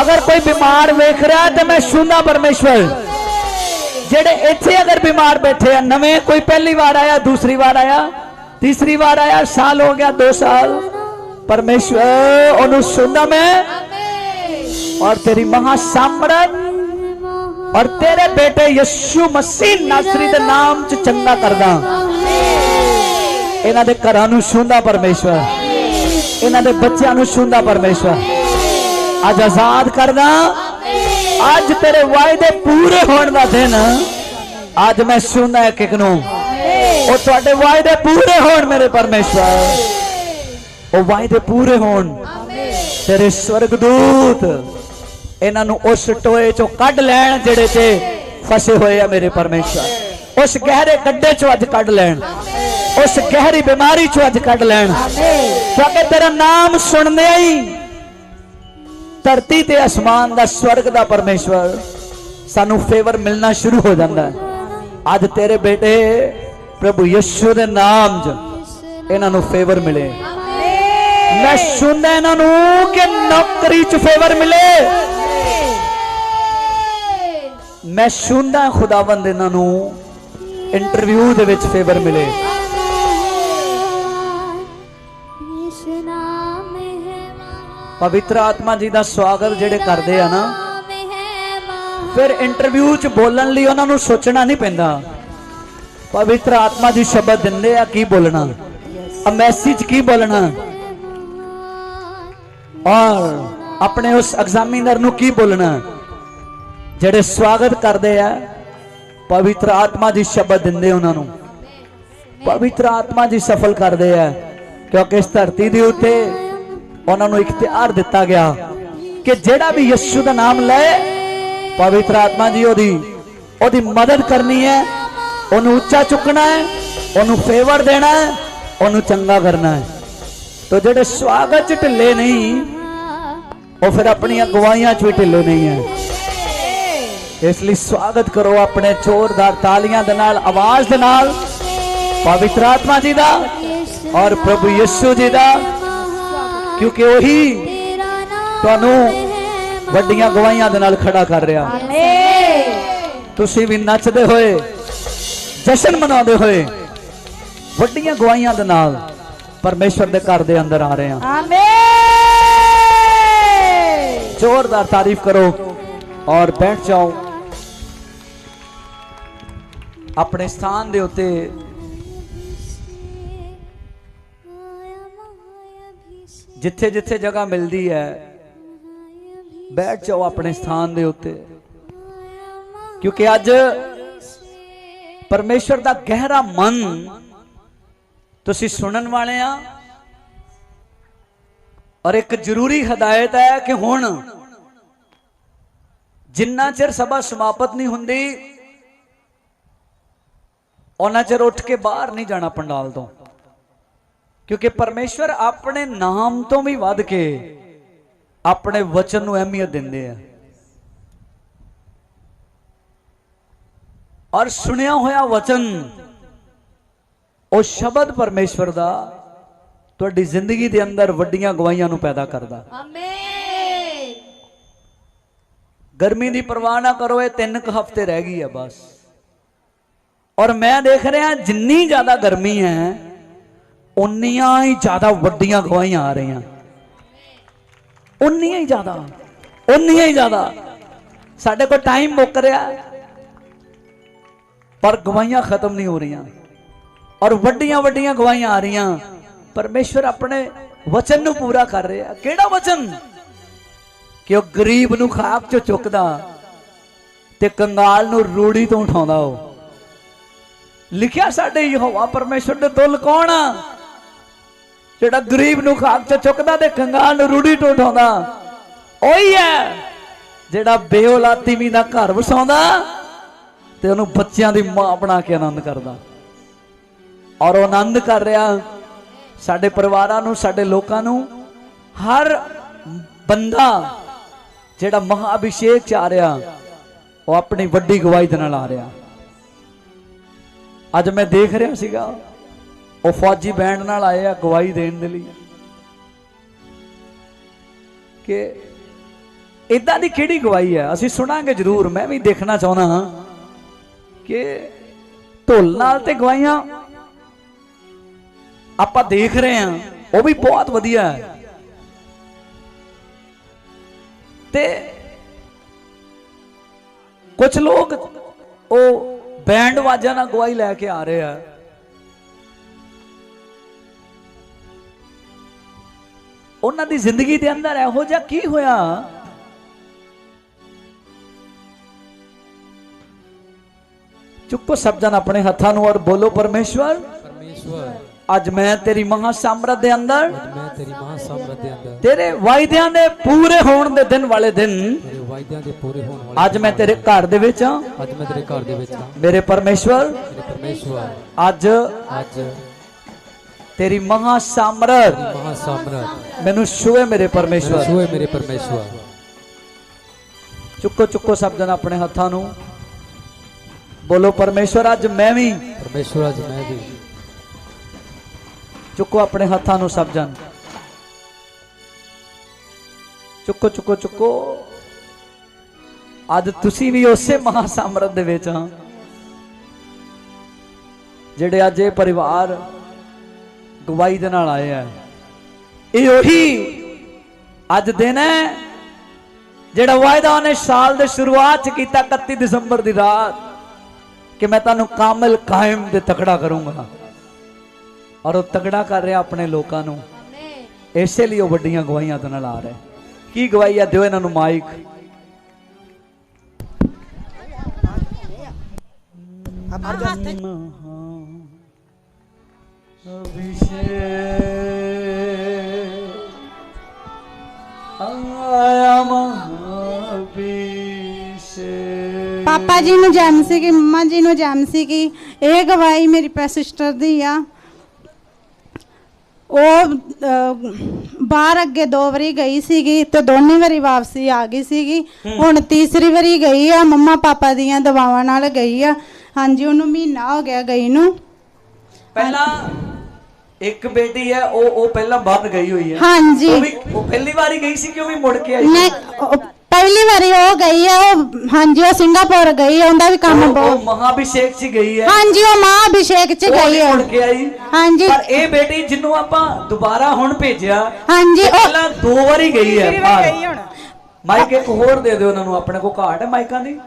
ਅਗਰ ਕੋਈ ਬਿਮਾਰ ਵੇਖ ਰਿਹਾ ਤੇ ਮੈਂ ਛੂੰਦਾ ਪਰਮੇਸ਼ਵਰ। ਜਿਹੜੇ ਇੱਥੇ ਅਗਰ ਬਿਮਾਰ ਬੈਠੇ ਆ ਨਵੇਂ ਕੋਈ ਪਹਿਲੀ ਵਾਰ ਆਇਆ ਦੂਸਰੀ ਵਾਰ ਆਇਆ ਤੀਸਰੀ ਵਾਰ ਆਇਆ ਸਾਲ ਹੋ ਗਿਆ 2 ਸਾਲ ਪਰਮੇਸ਼ਵਰ ਉਹਨੂੰ ਸੁਣਦਾ ਮੈਂ ਔਰ ਤੇਰੀ ਮਹਾ ਸਾਮਰਥ ਔਰ ਤੇਰੇ ਬੇਟੇ ਯਿਸੂ ਮਸੀਹ ਨਾਸਰੀ ਦੇ ਨਾਮ ਚ ਚੰਗਾ ਕਰਦਾ ਇਹਨਾਂ ਦੇ ਘਰਾਂ ਨੂੰ ਸੁਣਦਾ ਪਰਮੇਸ਼ਵਰ ਇਹਨਾਂ ਦੇ ਬੱਚਿਆਂ ਨੂੰ ਸੁਣਦਾ ਪਰਮੇਸ਼ਵਰ ਅੱਜ ਤੇਰੇ ਵਾਅਦੇ ਪੂਰੇ ਹੋਣ ਦਾ ਦਿਨ। ਅੱਜ ਮੈਂ ਸੁਣਦਾ ਇੱਕ ਇੱਕ ਨੂੰ। ਉਹ ਤੁਹਾਡੇ ਵਾਅਦੇ ਪੂਰੇ ਹੋਣ ਮੇਰੇ ਪਰਮੇਸ਼ਵਰ। ਉਹ ਵਾਅਦੇ ਪੂਰੇ ਹੋਣ। ਤੇਰੇ ਸਵਰਗਦੂਤ ਇਹਨਾਂ ਨੂੰ ਉਸ ਟੋਏ ਚੋਂ ਕੱਢ ਲੈਣ ਜਿਹੜੇ ਤੇ ਫਸੇ ਹੋਏ ਆ ਮੇਰੇ ਪਰਮੇਸ਼ਵਰ। ਉਸ ਗਹਿਰੇ ਗੱਡੇ ਚੋਂ ਅੱਜ ਕੱਢ ਲੈਣ। ਉਸ ਗਹਿਰੀ ਬਿਮਾਰੀ ਚੋਂ ਅੱਜ ਕੱਢ ਲੈਣ। ਕਿਉਂਕਿ ਤੇਰਾ ਨਾਮ ਸੁਣਦੇ ਹੀ ਧਰਤੀ ਤੇ ਅਸਮਾਨ ਦਾ ਸਵਰਗ ਦਾ ਪਰਮੇਸ਼ਵਰ ਸਾਨੂੰ ਫੇਵਰ ਮਿਲਣਾ ਸ਼ੁਰੂ ਹੋ ਜਾਂਦਾ ਹੈ। ਅੱਜ ਤੇਰੇ ਬੇਟੇ ਪ੍ਰਭੂ ਯਿਸੂ ਦੇ ਨਾਮ 'ਚ ਇਹਨਾਂ ਨੂੰ ਫੇਵਰ ਮਿਲੇ। ਮੈਂ ਸੁਣਦਾ ਇਹਨਾਂ ਨੂੰ ਕਿ ਨੌਕਰੀ 'ਚ ਫੇਵਰ ਮਿਲੇ। ਮੈਂ ਸੁਣਦਾ ਖੁਦਾਵੰਦ ਇਹਨਾਂ ਨੂੰ ਇੰਟਰਵਿਊ ਦੇ ਵਿੱਚ ਫੇਵਰ ਮਿਲੇ। ਪਵਿੱਤਰ ਆਤਮਾ ਜੀ ਦਾ ਸਵਾਗਤ ਜਿਹੜੇ ਕਰਦੇ ਆ ਨਾ, ਫਿਰ ਇੰਟਰਵਿਊ 'ਚ ਬੋਲਣ ਲਈ ਉਹਨਾਂ ਨੂੰ ਸੋਚਣਾ ਨਹੀਂ ਪੈਂਦਾ। ਪਵਿੱਤਰ ਆਤਮਾ ਜੀ ਸ਼ਬਦ ਦਿੰਦੇ ਆ, ਕੀ ਬੋਲਣਾ? ਆ ਮੈਸੇਜ ਕੀ ਬੋਲਣਾ? ਔਰ ਆਪਣੇ ਉਸ ਐਗਜ਼ਾਮੀਨਰ ਨੂੰ ਕੀ ਬੋਲਣਾ? ਜਿਹੜੇ ਸਵਾਗਤ ਕਰਦੇ ਆ, ਪਵਿੱਤਰ ਆਤਮਾ ਜੀ ਸ਼ਬਦ ਦਿੰਦੇ ਉਹਨਾਂ ਨੂੰ। ਪਵਿੱਤਰ ਆਤਮਾ ਜੀ ਸਫਲ ਕਰਦੇ ਆ, ਕਿਉਂਕਿ ਇਸ ਧਰਤੀ ਦੇ ਉੱਤੇ ਉਹਨਾਂ ਨੂੰ ਇਖਤਿਆਰ ਦਿੱਤਾ ਗਿਆ ਕਿ ਜਿਹੜਾ ਵੀ ਯਿਸੂ ਦਾ ਨਾਮ ਲੈ, ਪਵਿੱਤਰ ਆਤਮਾ ਜੀ ਉਹਦੀ ਉਹਦੀ ਮਦਦ ਕਰਨੀ ਹੈ, ਉਹਨੂੰ ਉੱਚਾ ਚੁੱਕਣਾ ਹੈ, ਉਹਨੂੰ ਫੇਵਰ ਦੇਣਾ ਹੈ, ਉਹਨੂੰ ਚੰਗਾ ਕਰਨਾ ਹੈ। ਤੋ ਜਿਹੜੇ ਸਵਾਗਤ ਚ ਢਿੱਲੇ ਨਹੀਂ, ਉਹ ਫਿਰ ਆਪਣੀਆਂ ਗਵਾਹੀਆਂ ਚ ਵੀ ਢਿੱਲੇ ਨਹੀਂ ਹੈ। ਇਸ ਲਈ ਸਵਾਗਤ ਕਰੋ ਆਪਣੇ ਜ਼ੋਰਦਾਰ ਤਾਲੀਆਂ ਦੇ ਨਾਲ, ਆਵਾਜ਼ ਦੇ ਨਾਲ, ਪਵਿੱਤਰ ਆਤਮਾ ਜੀ ਦਾ ਔਰ ਪ੍ਰਭੂ ਯਿਸੂ ਜੀ ਦਾ। ਕਿਉਂਕਿ ਉਹੀ ਤੁਹਾਨੂੰ ਵੱਡੀਆਂ ਗਵਾਹੀਆਂ ਦੇ ਨਾਲ ਖੜਾ ਕਰ ਰਿਹਾ। ਤੁਸੀਂ ਵੀ ਨੱਚਦੇ ਹੋਏ ਜਸ਼ਨ ਮਨਾਉਂਦੇ ਹੋਏ ਵੱਡੀਆਂ ਗਵਾਹੀਆਂ ਦੇ ਨਾਲ ਪਰਮੇਸ਼ਵਰ ਦੇ ਘਰ ਦੇ ਅੰਦਰ ਆ ਰਹੇ ਹਾਂ। ਜ਼ੋਰਦਾਰ ਤਾਰੀਫ ਕਰੋ ਔਰ ਬੈਠ ਜਾਓ। ਆਪਣੇ ਸਥਾਨ ਦੇ ਉੱਤੇ ਜਿੱਥੇ ਜਿੱਥੇ ਜਗ੍ਹਾ ਮਿਲਦੀ ਹੈ, ਬੈਠ ਜਾਓ ਆਪਣੇ ਸਥਾਨ ਦੇ ਉੱਤੇ। ਕਿਉਂਕਿ ਅੱਜ ਪਰਮੇਸ਼ਰ ਦਾ ਗਹਿਰਾ ਮਨ ਤੁਸੀਂ ਸੁਣਨ ਵਾਲੇ ਆ, ਔਰ ਇੱਕ ਜ਼ਰੂਰੀ ਹਦਾਇਤ ਹੈ ਕਿ ਹੁਣ ਜਿੰਨਾ ਚਿਰ ਸਭਾ ਸਮਾਪਤ ਨਹੀਂ ਹੁੰਦੀ, ਉਹਨਾਂ ਚਿਰ ਉੱਠ ਕੇ ਬਾਹਰ ਨਹੀਂ ਜਾਣਾ ਪੰਡਾਲ ਤੋਂ। ਕਿਉਂਕਿ ਪਰਮੇਸ਼ਵਰ ਆਪਣੇ ਨਾਮ ਤੋਂ ਵੀ ਵੱਧ ਕੇ ਆਪਣੇ ਵਚਨ ਨੂੰ ਅਹਿਮੀਅਤ ਦਿੰਦੇ ਆ। ਔਰ ਸੁਣਿਆ ਹੋਇਆ ਵਚਨ ਉਹ ਸ਼ਬਦ ਪਰਮੇਸ਼ਵਰ ਦਾ ਤੁਹਾਡੀ ਜ਼ਿੰਦਗੀ ਦੇ ਅੰਦਰ ਵੱਡੀਆਂ ਗਵਾਹੀਆਂ ਨੂੰ ਪੈਦਾ ਕਰਦਾ। ਗਰਮੀ ਦੀ ਪਰਵਾਹ ਨਾ ਕਰੋ ਇਹ ਤਿੰਨ ਕੁ ਹਫ਼ਤੇ ਰਹਿ ਗਈ ਹੈ ਬਸ। ਔਰ ਮੈਂ ਦੇਖ ਰਿਹਾ ਜਿੰਨੀ ਜ਼ਿਆਦਾ ਗਰਮੀ ਹੈ ਉਨੀਆਂ ਹੀ ਜ਼ਿਆਦਾ ਵੱਡੀਆਂ ਗਵਾਹੀਆਂ ਆ ਰਹੀਆਂ। ਉਨੀਆਂ ਹੀ ਜ਼ਿਆਦਾ। ਉਨੀਆਂ ਹੀ ਜ਼ਿਆਦਾ। ਸਾਡੇ ਕੋਲ ਟਾਈਮ ਮੁੱਕ ਰਿਹਾ। ਪਰ ਗਵਾਹੀਆਂ ਖਤਮ ਨਹੀਂ ਹੋ ਰਹੀਆਂ। ਔਰ ਵੱਡੀਆਂ ਵੱਡੀਆਂ ਗਵਾਹੀਆਂ ਆ ਰਹੀਆਂ। ਪਰਮੇਸ਼ਵਰ ਆਪਣੇ ਵਚਨ ਨੂੰ ਪੂਰਾ ਕਰ ਰਿਹਾ। ਕਿਹੜਾ ਵਚਨ? ਕਿ ਉਹ ਗਰੀਬ ਨੂੰ ਖਾਕ ਚੋਂ ਚੁੱਕਦਾ ਤੇ ਕੰਗਾਲ ਨੂੰ ਰੂੜੀ ਤੋਂ ਉਠਾਉਂਦਾ ਉਹ। ਲਿਖਿਆ ਸਾਡੇ ਯਹੋਵਾ ਪਰਮੇਸ਼ਰ ਦੇ ਦੁੱਲ ਕੌਣ ਆ? ਜਿਹੜਾ ਗਰੀਬ ਨੂੰ ਖਾਕ ਚੋਂ ਚੁੱਕਦਾ ਤੇ ਕੰਗਾਲ ਨੂੰ ਰੂੜੀ ਤੋਂ ਉਹੀ ਹੈ ਜਿਹੜਾ ਬੇਔਲਾਦੀ ਵੀ ਦਾ ਘਰ ਵਸਾਉਂਦਾ ਤੇ ਉਹਨੂੰ ਬੱਚਿਆਂ ਦੀ ਮਾਂ ਬਣਾ ਕੇ ਆਨੰਦ ਕਰਦਾ। ਔਰ ਉਹ ਆਨੰਦ ਕਰ ਰਿਹਾ ਸਾਡੇ ਪਰਿਵਾਰਾਂ ਨੂੰ, ਸਾਡੇ ਲੋਕਾਂ ਨੂੰ, ਹਰ ਬੰਦਾ ਜਿਹੜਾ ਮਹਾ ਅਭਿਸ਼ੇਕ ਚ ਆ ਰਿਹਾ, ਉਹ ਆਪਣੀ ਵੱਡੀ ਗਵਾਹੀ ਦੇ ਨਾਲ ਆ ਰਿਹਾ। ਅੱਜ ਮੈਂ ਦੇਖ ਰਿਹਾ ਸੀਗਾ ਉਹ ਫੌਜੀ ਬੈਂਡ ਨਾਲ ਆਏ ਆ ਗਵਾਹੀ ਦੇਣ ਦੇ ਲਈ। ਕਿ ਇਦਾਂ ਦੀ ਕਿਹੜੀ ਗਵਾਹੀ ਹੈ ਅਸੀਂ ਸੁਣਾਂਗੇ ਜ਼ਰੂਰ, ਮੈਂ ਵੀ ਦੇਖਣਾ ਚਾਹੁੰਦਾ ਹਾਂ ਕਿ ਢੋਲ ਨਾਲ ਤੇ ਗਵਾਹੀਆਂ ਆਪਾਂ ਦੇਖ ਰਹੇ ਹਾਂ, ਉਹ ਵੀ ਬਹੁਤ ਵਧੀਆ ਹੈ। ਤੇ ਕੁਝ ਲੋਕ ਉਹ ਬੈਂਡ ਵਾਜਾਂ ਨਾਲ ਗਵਾਹੀ ਲੈ ਕੇ ਆ ਰਹੇ ਆ। ਉਹਨਾਂ ਦੀ ਜ਼ਿੰਦਗੀ ਦੇ ਅੰਦਰ ਇਹੋ ਜਿਹਾ ਕੀ ਹੋਇਆ? ਚੁੱਕੋ ਸਭ ਜਨ ਆਪਣੇ ਹੱਥਾਂ ਨੂੰ ਔਰ ਬੋਲੋ ਪਰਮੇਸ਼ਵਰ ਪਰਮੇਸ਼ਵਰ ਅੱਜ ਮੈਂ ਤੇਰੀ ਮਹਾ ਸਾਮਰਥ ਦੇ ਅੰਦਰ ਮੈਂ ਤੇਰੀ ਮਹਾਂ ਸਾਮਰਥ ਦੇ ਅੰਦਰ ਤੇਰੇ ਵਾਅਦਿਆਂ ਦੇ ਪੂਰੇ ਹੋਣ ਦੇ ਦਿਨ ਵਾਲੇ ਦਿਨ ਤੇਰੇ ਵਾਅਦਿਆਂ ਦੇ ਪੂਰੇ ਹੋਣ ਵਾਲੇ ਅੱਜ ਮੈਂ ਤੇਰੇ ਘਰ ਦੇ ਵਿੱਚ ਹਾਂ ਅੱਜ ਮੈਂ ਤੇਰੇ ਘਰ ਦੇ ਵਿੱਚ ਹਾਂ ਮੇਰੇ ਪਰਮੇਸ਼ਵਰ ਮੇਰੇ ਪਰਮੇਸ਼ਵਰ ਅੱਜ ਅੱਜ ਤੇਰੀ ਮਹਾ ਸਾਮਰਥ। ਮਹਾਂ ਸਾਮਰਥ। ਮੈਨੂੰ ਛੂਏ ਮੇਰੇ ਪਰਮੇਸ਼ਵਰ। ਸ਼ੋਏ ਮੇਰੇ ਪਰਮੇਸ਼ਵਰ। ਚੁੱਕੋ ਚੁੱਕੋ ਸਭ ਜਨ ਆਪਣੇ ਹੱਥਾਂ ਨੂੰ। ਬੋਲੋ ਪਰਮੇਸ਼ਵਰ ਅੱਜ ਮੈਂ ਵੀ। ਪਰਮੇਸ਼ਵਰ ਅੱਜ ਮੈਂ ਵੀ। ਚੁੱਕੋ ਆਪਣੇ ਹੱਥਾਂ ਨੂੰ ਸਭ ਜਨ ਚੁੱਕੋ ਚੁੱਕੋ ਚੁੱਕੋ। ਅੱਜ ਤੁਸੀਂ ਵੀ ਉਸੇ ਮਹਾ ਸਾਮਰਥ ਦੇ ਵਿੱਚ ਹਾਂ। ਜਿਹੜੇ ਅੱਜ ਇਹ ਪਰਿਵਾਰ ਗਵਾਹੀ ਦੇ ਨਾਲ ਆਏ ਆ। ਇਹ ਉਹੀ ਅੱਜ ਦਿਨ ਹੈ ਜਿਹੜਾ ਵਾਅਦਾ ਉਹਨੇ ਸਾਲ ਦੇ ਸ਼ੁਰੂਆਤ ਚ ਕੀਤਾ 31 ਦਸੰਬਰ ਦੀ ਰਾਤ ਕਿ ਮੈਂ ਤੁਹਾਨੂੰ ਕਾਮਲ ਕਾਇਮ ਤੇ ਤਕੜਾ ਕਰੂੰਗਾ। ਔਰ ਉਹ ਤਕੜਾ ਕਰ ਰਿਹਾ ਆਪਣੇ ਲੋਕਾਂ ਨੂੰ। ਇਸੇ ਲਈ ਉਹ ਵੱਡੀਆਂ ਗਵਾਹੀਆਂ ਤੋਂ ਨਾਲ ਆ ਰਿਹਾ। ਕੀ ਗਵਾਹੀ ਆ? ਦਿਓ ਇਹਨਾਂ ਨੂੰ ਮਾਈਕ। ਆਇਆ ਮਹਾਭਿਸ਼ੇਕ ਪਾਪਾ ਜੀ ਨੂੰ ਜੈਮ ਸੀਗੀ ਮੰਮਾ ਜੀ ਨੂੰ ਜੈਮ ਸੀਗੀ। ਇਹ ਗਵਾਹੀ ਮੇਰੀ ਪੈ ਸਿਸਟਰ ਦੀ ਆ। ਉਹ ਬਾਹਰ ਅੱਗੇ ਦੋ ਵਾਰੀ ਗਈ ਸੀਗੀ ਤੇ ਦੋਨੇ ਵਾਰੀ ਵਾਪਸੀ ਆ ਗਈ ਸੀਗੀ। ਹੁਣ ਤੀਸਰੀ ਵਾਰੀ ਗਈ ਆ ਮੰਮਾ ਪਾਪਾ ਦੀਆਂ ਦਵਾਵਾਂ ਨਾਲ ਗਈ ਆ। ਹਾਂਜੀ ਉਹਨੂੰ ਮਹੀਨਾ ਹੋ ਗਿਆ ਗਈ ਨੂੰ। ਪਹਿਲਾਂ ਇੱਕ ਬੇਟੀ ਹੈ ਉਹ ਉਹ ਪਹਿਲਾਂ ਬਾਹਰ ਗਈ ਹੋਈ ਹੈ। ਹਾਂਜੀ। ਉਹ ਵੀ ਉਹ ਪਹਿਲੀ ਵਾਰੀ ਗਈ ਸੀ ਕਿ ਉਹ ਵੀ ਮੁੜ ਕੇ ਆਈ? ਉਹ ਪਹਿਲੀ ਵਾਰੀ ਉਹ ਗਈ ਆ ਉਹ ਹਾਂਜੀ ਉਹ ਸਿੰਗਾਪੁਰ ਗਈ ਆ ਉਹਦਾ ਵੀ ਕੰਮ ਉਹ- ਉਹ ਬਹੁਤ ਮਹਾਭਿਸ਼ੇਕ ਚ ਗਈ ਹੈ। ਹਾਂਜੀ ਉਹ ਮਾਂ ਅਭਿਸ਼ੇਕ ਚ ਉਹ ਗਈ ਨਹੀਂ ਆ ਮੁੜ ਕੇ ਆਈ। ਹਾਂਜੀ। ਪਰ ਇਹ ਬੇਟੀ ਜਿਹਨੂੰ ਆਪਾਂ ਦੁਬਾਰਾ ਹੁਣ ਭੇਜਿਆ ਹਾਂਜੀ ਉਹ ਪਹਿਲਾਂ ਦੋ ਵਾਰੀ ਗਈ ਹੈ ਬਾਹਰ। ਮਾਈਕ ਇੱਕ ਹੋਰ ਦੇ ਦਿਓ ਉਹਨਾਂ ਨੂੰ ਆਪਣੇ ਕੋ ਘਾਟ ਹੈ ਮਾਈਕਾਂ ਦੀ?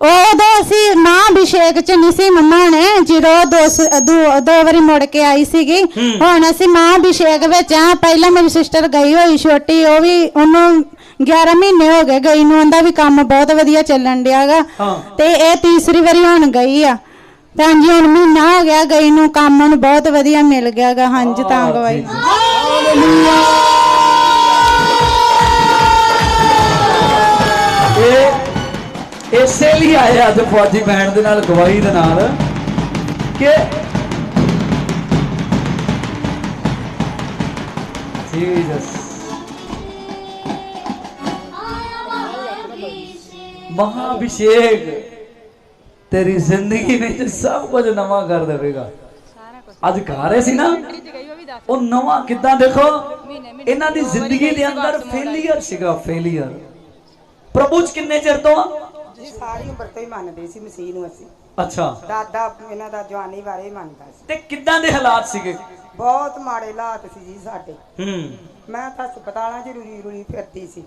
ਉਦੋਂ ਅਸੀਂ ਮਾਂ ਅਭਿਸ਼ੇਕ ਚ ਨਹੀਂ ਸੀ ਮੰਮਾ ਨੇ ਜਦੋਂ ਦੋ ਸ- ਦੋ- ਦੋ ਵਾਰੀ ਮੁੜ ਕੇ ਆਈ ਸੀਗੀ। ਹੁਣ ਅਸੀਂ ਮਾਂ ਅਭਿਸ਼ੇਕ ਵਿੱਚ ਆ ਪਹਿਲਾਂ ਮੇਰੀ ਸਿਸਟਰ ਗਈ ਹੋਈ ਛੋਟੀ ਉਹ ਵੀ ਉਹਨੂੰ 11 ਮਹੀਨੇ ਹੋ ਗਏ ਗਈ ਨੂੰ। ਉਹਦਾ ਵੀ ਕੰਮ ਬਹੁਤ ਵਧੀਆ ਚੱਲਣ ਡਿਆਗਾ ਹਾਂ। ਤੇ ਇਹ ਤੀਸਰੀ ਵਾਰੀ ਹੁਣ ਗਈ ਆ। ਤੇ ਹਾਂਜੀ ਹੁਣ ਮਹੀਨਾ ਹੋ ਗਿਆ ਗਈ ਨੂੰ। ਕੰਮ ਉਹਨੂੰ ਬਹੁਤ ਵਧੀਆ ਮਿਲ ਗਿਆਗਾ ਹਾਂਜੀ ਤਾਂ ਗਵਾਈ। ਇਹ ਇਸੇ ਲਈ ਆਏ ਅੱਜ ਫੌਜੀ ਬੈਂਡ ਦੇ ਨਾਲ, ਗਵਾਹੀ ਦੇ ਨਾਲ, ਕਿ ਜੀਸਸ ਮਹਾਭਿਸ਼ੇਕ, ਤੇਰੀ ਜ਼ਿੰਦਗੀ ਵਿੱਚ ਸਭ ਕੁਝ ਨਵਾਂ ਕਰ ਦੇਵੇਗਾ। ਅੱਜ ਗਾ ਰਹੇ ਸੀ ਨਾ, ਉਹ ਨਵਾਂ ਕਿੱਦਾਂ ਦੇਖੋ? ਇਹਨਾਂ ਦੀ ਜ਼ਿੰਦਗੀ ਦੇ ਅੰਦਰ ਫੇਲੀਅਰ ਸੀਗਾ ਫੇਲੀਅਰ ਪ੍ਰਭੂ ਚ ਕਿੰਨੇ ਚਿਰ ਤੋਂ ਜੀ ਸਾਰੀ ਉਮਰ ਤੋਂ ਹੀ ਮੰਨਦੇ ਸੀ ਮਸੀਹ ਨੂੰ ਅਸੀਂ। ਅੱਛਾ। ਦਾਦਾ ਇਹਨਾਂ ਦਾ ਜਵਾਨੀ ਬਾਰੇ ਹੀ ਮੰਨਦਾ ਸੀ। ਤੇ ਕਿੱਦਾਂ ਦੇ ਹਾਲਾਤ ਸੀਗੇ? ਬਹੁਤ ਮਾੜੇ ਹਾਲਾਤ ਸੀ ਜੀ ਸਾਡੇ। ਹੂੰ। ਮੈਂ ਤਾਂ ਹਸਪਤਾਲਾਂ 'ਚ ਰੁਲੀ ਰੁਲੀ ਫਿਰਦੀ ਸੀ।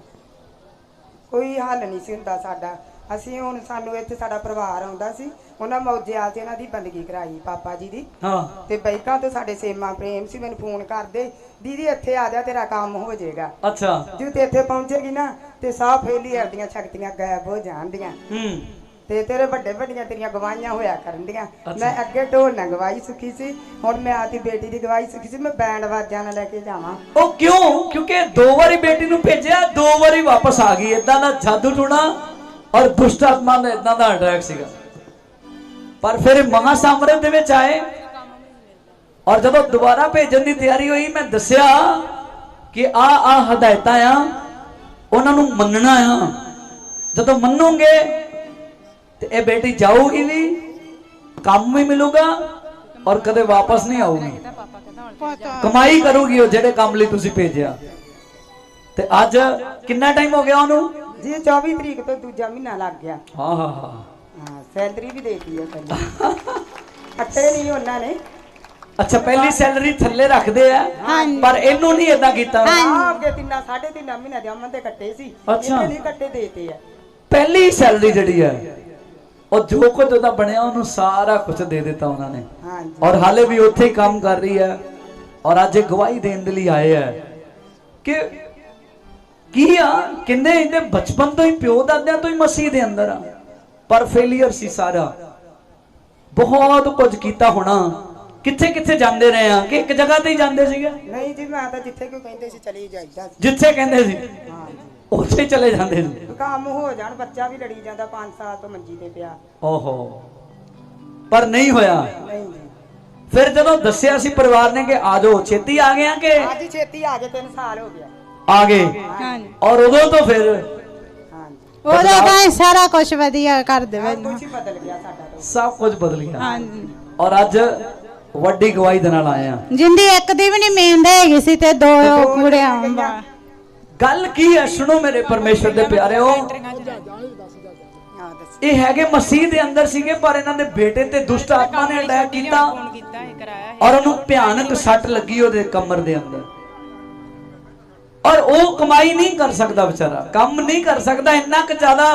ਕੋਈ ਹੱਲ ਨਹੀਂ ਸੀ ਹੁੰਦਾ ਸਾਡਾ। ਅਸੀਂ ਹੁਣ ਸਾਨੂੰ ਇੱਥੇ ਸਾਡਾ ਪਰਿਵਾਰ ਆਉਂਦਾ ਸੀ। ਉਹਨਾਂ ਮੌਜਿਆਲ 'ਚ ਇਹਨਾਂ ਦੀ ਬੰਦਗੀ ਕਰਾਈ ਪਾਪਾ ਜੀ ਦੀ। ਹਾਂ। ਤੇ ਬੈਕਾਂ ਤੋਂ ਸਾਡੇ ਸੇਮਾ ਪ੍ਰੇਮ ਸੀ ਮੈਨੂੰ ਫੋਨ ਕਰਦੇ ਦੀਦੀ ਇੱਥੇ ਆ ਜਾ ਤੇਰਾ ਕੰਮ ਹੋ ਜਾਏਗਾ। ਅੱਛਾ। ਜਦੋਂ ਤੇ ਇੱਥੇ ਪਹੁੰਚੇਗੀ ਨਾ ਤੇ ਸਾਹ ਫੇਲੀਅਰ ਦੀਆਂ ਸ਼ਕਤੀਆਂ ਗਾਇਬ ਹੋ ਜਾਣਦੀਆਂ। ਹੂੰ। ਤੇ ਤੇਰੇ ਵੱਡੇ ਵੱਡੀਆਂ ਤੇਰੀਆਂ ਗਵਾਹੀਆਂ ਹੋਇਆ ਕਰਨ ਦੀਆਂ ਮੈਂ ਅੱਗੇ ਢੋਲ ਨਾਲ ਗਵਾਹੀ ਸੁਖੀ ਸੀ ਹੁਣ ਮੈਂ ਆਦੀ ਬੇਟੀ ਦੀ ਗਵਾਹੀ ਸੁਖੀ ਸੀ ਮੈਂ ਬੈਂਡ ਵਾਜਾਂ ਨਾਲ ਲੈ ਕੇ ਜਾਵਾਂ। ਉਹ ਕਿਉਂ? ਕਿਉਂਕਿ ਦੋ ਵਾਰੀ ਬੇਟੀ ਨੂੰ ਭੇਜਿਆ ਦੋ ਵਾਰੀ ਵਾਪਸ ਆ ਗਈ ਇਦਾਂ ਦਾ ਜਾਦੂ ਟੂਣਾ ਔਰ ਦੁਸ਼ਟ ਆਤਮਾ ਦਾ ਇਦਾਂ ਦਾ ਅਟੈਕ ਸੀਗਾ। ਪਰ ਫਿਰ ਇਹ ਮਹਾ ਸਾਮਰਾਜ ਦੇ ਵਿੱਚ ਆਏ ਔਰ ਜਦੋਂ ਦੁਬਾਰਾ ਭੇਜਣ ਦੀ ਤਿਆਰੀ ਹੋਈ, ਮੈਂ ਦੱਸਿਆ ਕਿ ਆ ਆ ਹਦਾਇਤਾਂ ਆ, ਉਹਨਾਂ ਨੂੰ ਮੰਨਣਾ ਆ। ਜਦੋਂ ਮੰਨੋਗੇ, ਤੇ ਇਹ ਬੇਟੀ ਜਾਊਗੀ ਵੀ, ਕੰਮ ਵੀ ਮਿਲੂਗਾ ਔਰ ਕਦੇ ਵਾਪਸ ਨਹੀਂ ਆਊਗੀ। ਕਮਾਈ ਕਰੂਗੀ ਉਹ ਜਿਹੜੇ ਕੰਮ ਲਈ ਤੁਸੀਂ ਭੇਜਿਆ। ਤੇ ਅੱਜ ਕਿੰਨਾ ਟਾਈਮ ਹੋ ਗਿਆ ਉਹਨੂੰ? ਜੀ 24 ਤਰੀਕ ਤੋਂ ਦੂਜਾ ਮਹੀਨਾ ਲੱਗ ਗਿਆ। ਹਾਂ ਹਾਂ ਹਾਂ। ਹਾਂ ਸੈਲਰੀ ਵੀ ਦੇਤੀ ਹੈ ਪਹਿਲਾਂ ਅੱਟੇ ਨਹੀਂ ਉਹਨਾਂ ਨੇ। ਅੱਛਾ ਪਹਿਲੀ ਸੈਲਰੀ ਥੱਲੇ ਰੱਖਦੇ ਆ ਪਰ ਇਹਨੂੰ ਨਹੀਂ ਇਦਾਂ ਕੀਤਾ। ਆਹ ਅੱਗੇ ਤਿੰਨਾ ਸਾਢੇ ਤਿੰਨਾ ਮਹੀਨੇ ਦੇ ਅਮਨ ਦੇ ਕੱਟੇ ਸੀ। ਇਹਨੇ ਨਹੀਂ ਕੱਟੇ ਦੇਤੇ ਆ। ਪਹਿਲੀ ਸੈਲਰੀ ਜਿਹੜੀ ਹੈ ਉਹ ਜੋ ਕੁਝ ਉਹਦਾ ਬਣਿਆ ਉਹਨੂੰ ਸਾਰਾ ਕੁਝ ਦੇ ਦਿੱਤਾ ਉਹਨਾਂ ਨੇ। ਹਾਂਜੀ। ਔਰ ਹਾਲੇ ਵੀ ਉੱਥੇ ਹੀ ਕੰਮ ਕਰ ਰਹੀ ਹੈ ਔਰ ਅੱਜ ਇਹ ਗਵਾਹੀ ਦੇਣ ਦੇ ਲਈ ਆਏ ਹੈ ਕਿ ਕੀ ਆ? ਕਿੰਨੇ ਇਹਦੇ ਬਚਪਨ ਤੋਂ ਹੀ ਪਿਓ ਦਾਦਿਆਂ ਤੋਂ ਹੀ ਮਸੀਹ ਦੇ ਅੰਦਰ ਆ। ਪਰ ਫੇਲਿਅਰ ਸੀ ਸਾਰਾ। ਬਹੁਤ ਕੁਝ ਕੀਤਾ ਹੋਣਾ। ਕਿੱਥੇ ਕਿੱਥੇ ਜਾਂਦੇ ਰਹੇ ਆ? ਕਿ ਇੱਕ ਜਗ੍ਹਾ ਤੇ ਹੀ ਜਾਂਦੇ ਸੀਗੇ? ਨਹੀਂ ਜੀ ਮੈਂ ਤਾਂ ਜਿੱਥੇ ਕੋਈ ਕਹਿੰਦੇ ਸੀ ਚਲੀ ਜਾਈਦਾ ਸੀ ਜਿੱਥੇ ਕਹਿੰਦੇ ਸੀ? ਹਾਂਜੀ ਉੱਥੇ ਹੀ ਚਲੇ ਜਾਂਦੇ ਸੀ। ਕੰਮ ਹੋ ਜਾਣ ਬੱਚਾ ਵੀ ਲੜੀ ਜਾਂਦਾ 5 ਸਾਲ ਤੋਂ ਮੰਜੀ ਤੇ ਪਿਆ। ਓਹੋ। ਪਰ ਨਹੀਂ ਹੋਇਆ। ਨਹੀਂ ਜੀ। ਫਿਰ ਜਦੋਂ ਦੱਸਿਆ ਸੀ ਪਰਿਵਾਰ ਨੇ ਕਿ ਆ ਜਾਓ ਛੇਤੀ ਆ ਗਏ ਆ ਕਿ? ਅੱਜ ਹੀ ਛੇਤੀ ਆ ਗਏ 3 ਸਾਲ ਹੋ ਗਿਆ। ਆ ਗਏ ਹਾਂਜੀ। ਔਰ ਉਦੋਂ ਤੋਂ ਫਿਰ ਹਾਂਜੀ। ਉਹਦਾ ਤਾਂ ਸਾਰਾ ਕੁਝ ਵਧੀਆ ਕਰ ਦੇਵੇ। ਕੁਝ ਬਦਲ ਗਿਆ ਸਾਡਾ ਤਾਂ। ਸਭ ਕੁਝ ਬਦਲ ਗਿਆ। ਹਾਂਜੀ। ਔਰ ਅੱਜ ਵੱਡੀ ਗਵਾਹੀ ਦੇ ਨਾਲ ਆਏ ਆ। ਜਿੰਦੀ ਇੱਕ ਦੀ ਵੀ ਨਹੀਂ ਮੇਂਦ ਹੈਗੀ ਸੀ ਤੇ ਦੋ ਕੁੜਿਆਂ ਵਾਂ। ਗੱਲ ਕੀ ਹੈ ਸੁਣੋ ਮੇਰੇ ਪਰਮੇਸ਼ਰ ਦੇ ਪਿਆਰਿਓ। ਹਾਂ ਦੱਸ। ਇਹ ਹੈਗੇ ਮਸੀਹ ਦੇ ਅੰਦਰ ਸੀਗੇ ਪਰ ਇਹਨਾਂ ਦੇ ਬੇਟੇ ਤੇ ਦੁਸ਼ਟ ਆਤਮਾ ਨੇ ਅਟੈਕ ਕੀਤਾ ਔਰ ਉਹਨੂੰ ਭਿਆਨਕ ਸੱਟ ਲੱਗੀ ਉਹਦੇ ਕਮਰ ਦੇ ਅੰਦਰ। ਔਰ ਉਹ ਕਮਾਈ ਨਹੀਂ ਕਰ ਸਕਦਾ ਵਿਚਾਰਾ ਕੰਮ ਨਹੀਂ ਕਰ ਸਕਦਾ ਇੰਨਾ ਕੁ ਜ਼ਿਆਦਾ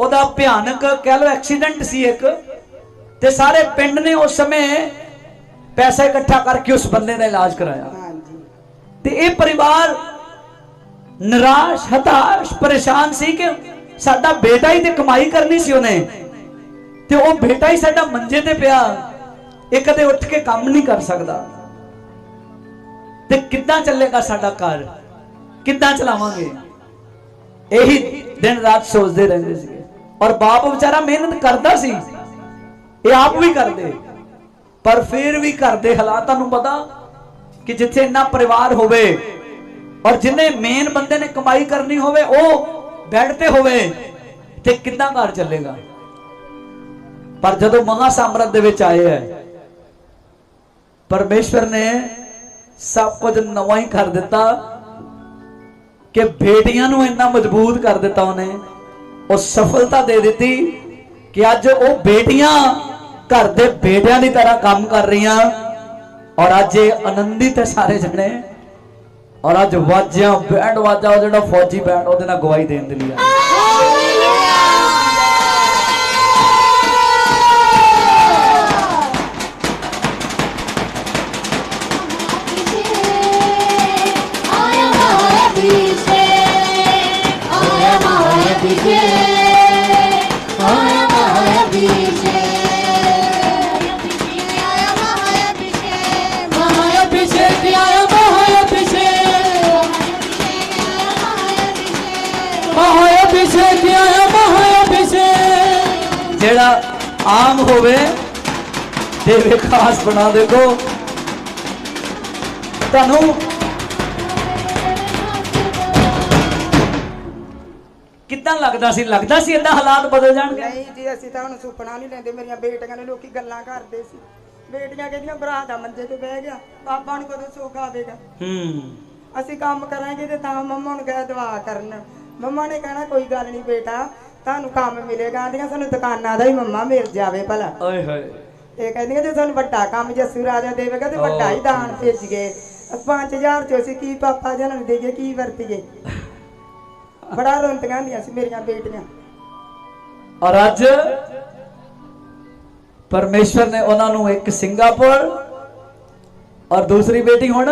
ਉਹਦਾ ਭਿਆਨਕ ਕਹਿ ਲਓ ਐਕਸੀਡੈਂਟ ਸੀ ਇੱਕ ਤੇ ਸਾਰੇ ਪਿੰਡ ਨੇ ਉਸ ਸਮੇਂ ਪੈਸਾ ਇਕੱਠਾ ਕਰਕੇ ਉਸ ਬੰਦੇ ਦਾ ਇਲਾਜ ਕਰਾਇਆ। ਤੇ ਇਹ ਪਰਿਵਾਰ ਨਿਰਾਸ਼ ਹਤਾਸ਼ ਪਰੇਸ਼ਾਨ ਸੀ ਕਿ ਸਾਡਾ ਬੇਟਾ ਹੀ ਤੇ ਕਮਾਈ ਕਰਨੀ ਸੀ ਉਹਨੇ। ਤੇ ਉਹ ਬੇਟਾ ਹੀ ਸਾਡਾ ਮੰਜੇ ਤੇ ਪਿਆ ਇਹ ਕਦੇ ਉੱਠ ਕੇ ਕੰਮ ਨਹੀਂ ਕਰ ਸਕਦਾ। ਤੇ ਕਿੱਦਾਂ ਚੱਲੇਗਾ ਸਾਡਾ ਘਰ? ਕਿੱਦਾਂ ਚਲਾਵਾਂਗੇ? ਇਹੀ ਦਿਨ ਰਾਤ ਸੋਚਦੇ ਰਹਿੰਦੇ ਸੀ ਔਰ ਬਾਪ ਵਿਚਾਰਾ ਮਿਹਨਤ ਕਰਦਾ ਸੀ। ਇਹ ਆਪ ਵੀ ਕਰਦੇ। ਪਰ ਫਿਰ ਵੀ ਘਰ ਦੇ ਹਾਲਾਤਾਂ ਨੂੰ ਪਤਾ ਕਿ ਜਿੱਥੇ ਇੰਨਾ ਪਰਿਵਾਰ ਹੋਵੇ ਔਰ ਜਿੰਨੇ ਮੇਨ ਬੰਦੇ ਨੇ ਕਮਾਈ ਕਰਨੀ ਹੋਵੇ, ਉਹ ਬੈੱਡ ਤੇ ਹੋਵੇ, ਤੇ ਕਿੱਦਾਂ ਘਰ ਚੱਲੇਗਾ? ਪਰ ਜਦੋਂ ਮਹਾ ਸਾਮਰਾਜ ਦੇ ਵਿੱਚ ਆਏ ਹੈ, ਪਰਮੇਸ਼ਵਰ ਨੇ ਸਭ ਕੁਝ ਨਵਾਂ ਹੀ ਕਰ ਦਿੱਤਾ। ਕਿ ਬੇਟੀਆਂ ਨੂੰ ਇੰਨਾ ਮਜ਼ਬੂਤ ਕਰ ਦਿੱਤਾ ਉਹਨੇ, ਉਹ ਸਫਲਤਾ ਦੇ ਦਿੱਤੀ ਕਿ ਅੱਜ ਉਹ ਬੇਟੀਆਂ ਘਰ ਦੇ ਬੇਟਿਆਂ ਦੀ ਤਰ੍ਹਾਂ ਕੰਮ ਕਰ ਰਹੀਆਂ। ਔਰ ਅੱਜ ਇਹ ਆਨੰਦਿਤ ਹੈ ਸਾਰੇ ਜਣੇ। ਔਰ ਅੱਜ ਵਾਜਿਆਂ ਬੈਂਡ ਵਾਜਾ, ਉਹ ਜਿਹੜਾ ਫੌਜੀ ਬੈਂਡ, ਉਹਦੇ ਨਾਲ ਗਵਾਹੀ ਦੇਣ ਦੇ ਲਈ ਆ। ਆਮ ਹੋਵੇ ਦੇਵੇ ਖਾਸ ਬਣਾ ਦੇਖੋ। ਤੁਹਾਨੂੰ ਕਿੱਦਾਂ ਲੱਗਦਾ ਸੀ? ਲੱਗਦਾ ਸੀ ਇਦਾਂ ਹਾਲਾਤ ਬਦਲ ਜਾਣਗੇ? ਨਹੀਂ ਜੀ ਅਸੀਂ ਤਾਂ ਹੁਣ ਸੁਪਨਾ ਨਹੀਂ ਲੈਂਦੇ। ਮੇਰੀਆਂ ਬੇਟੀਆਂ ਨੇ ਲੋਕੀ ਗੱਲਾਂ ਕਰਦੇ ਸੀ। ਬੇਟੀਆਂ ਕਹਿੰਦੀਆਂ ਭਰਾ ਦਾ ਮੰਜੇ ਤੇ ਬਹਿ ਗਿਆ। ਪਾਪਾ ਨੂੰ ਕਦੋਂ ਸੁੱਖ ਆਵੇਗਾ? ਹੂੰ। ਅਸੀਂ ਕੰਮ ਕਰਾਂਗੇ ਤੇ ਤਾਂ ਮੰਮਾ ਨੂੰ ਕਹਿ ਦੁਆ ਕਰਨ। ਮੰਮਾ ਨੇ ਕਹਿਣਾ ਕੋਈ ਗੱਲ ਨਹੀਂ ਬੇਟਾ ਤੁਹਾਨੂੰ ਕੰਮ ਮਿਲੇਗਾ। ਆਂਦੀਆਂ ਸਾਨੂੰ ਦੁਕਾਨਾਂ ਦਾ ਹੀ ਮੰਮਾ ਮਿਲ ਜਾਵੇ ਭਲਾ। ਓਏ ਹੋਏ। ਇਹ ਕਹਿੰਦੀਆਂ ਜੇ ਤੁਹਾਨੂੰ ਵੱਡਾ ਕੰਮ ਜੱਸੂ ਰਾਜਾ ਦੇਵੇਗਾ ਤੇ ਵੱਡਾ ਹੀ ਦਾਨ ਭੇਜੀਏ। 5000 ਚ ਅਸੀਂ ਕੀ ਪਾਪਾ ਜਨਾਂ ਨੂੰ ਦੇਈਏ ਕੀ ਵਰਤੀਏ? ਬੜਾ ਰੋਂਦੀਆਂ ਹੁੰਦੀਆਂ ਸੀ ਮੇਰੀਆਂ ਬੇਟੀਆਂ। ਔਰ ਅੱਜ ਪਰਮੇਸ਼ਵਰ ਨੇ ਉਹਨਾਂ ਨੂੰ ਇੱਕ ਸਿੰਗਾਪੁਰ ਔਰ ਦੂਸਰੀ ਬੇਟੀ ਹੁਣ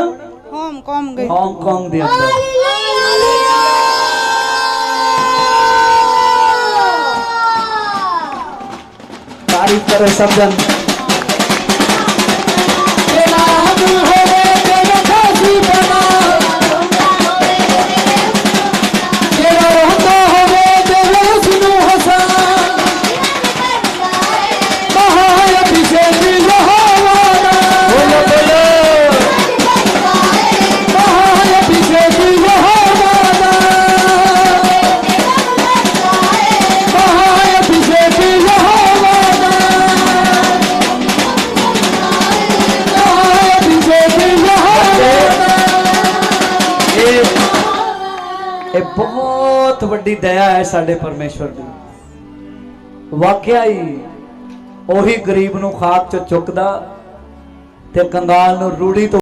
ਹੋਮ ਕੌਮ ਗਈ ਹਾਂਗਕਾਂਗ ਦੇ ਅੰਦਰ। ਤਾਰੀਫ ਕਰੇ ਵੱਡੀ ਦਇਆ ਹੈ ਸਾਡੇ ਪਰਮੇਸ਼ਵਰ ਦੀ। ਵਾਕਿਆ ਹੀ ਉਹੀ ਗਰੀਬ ਨੂੰ ਖਾਕ ਚ ਚੁੱਕਦਾ ਤੇ ਕੰਗਾਲ ਨੂੰ ਰੂੜੀ ਤੋਂ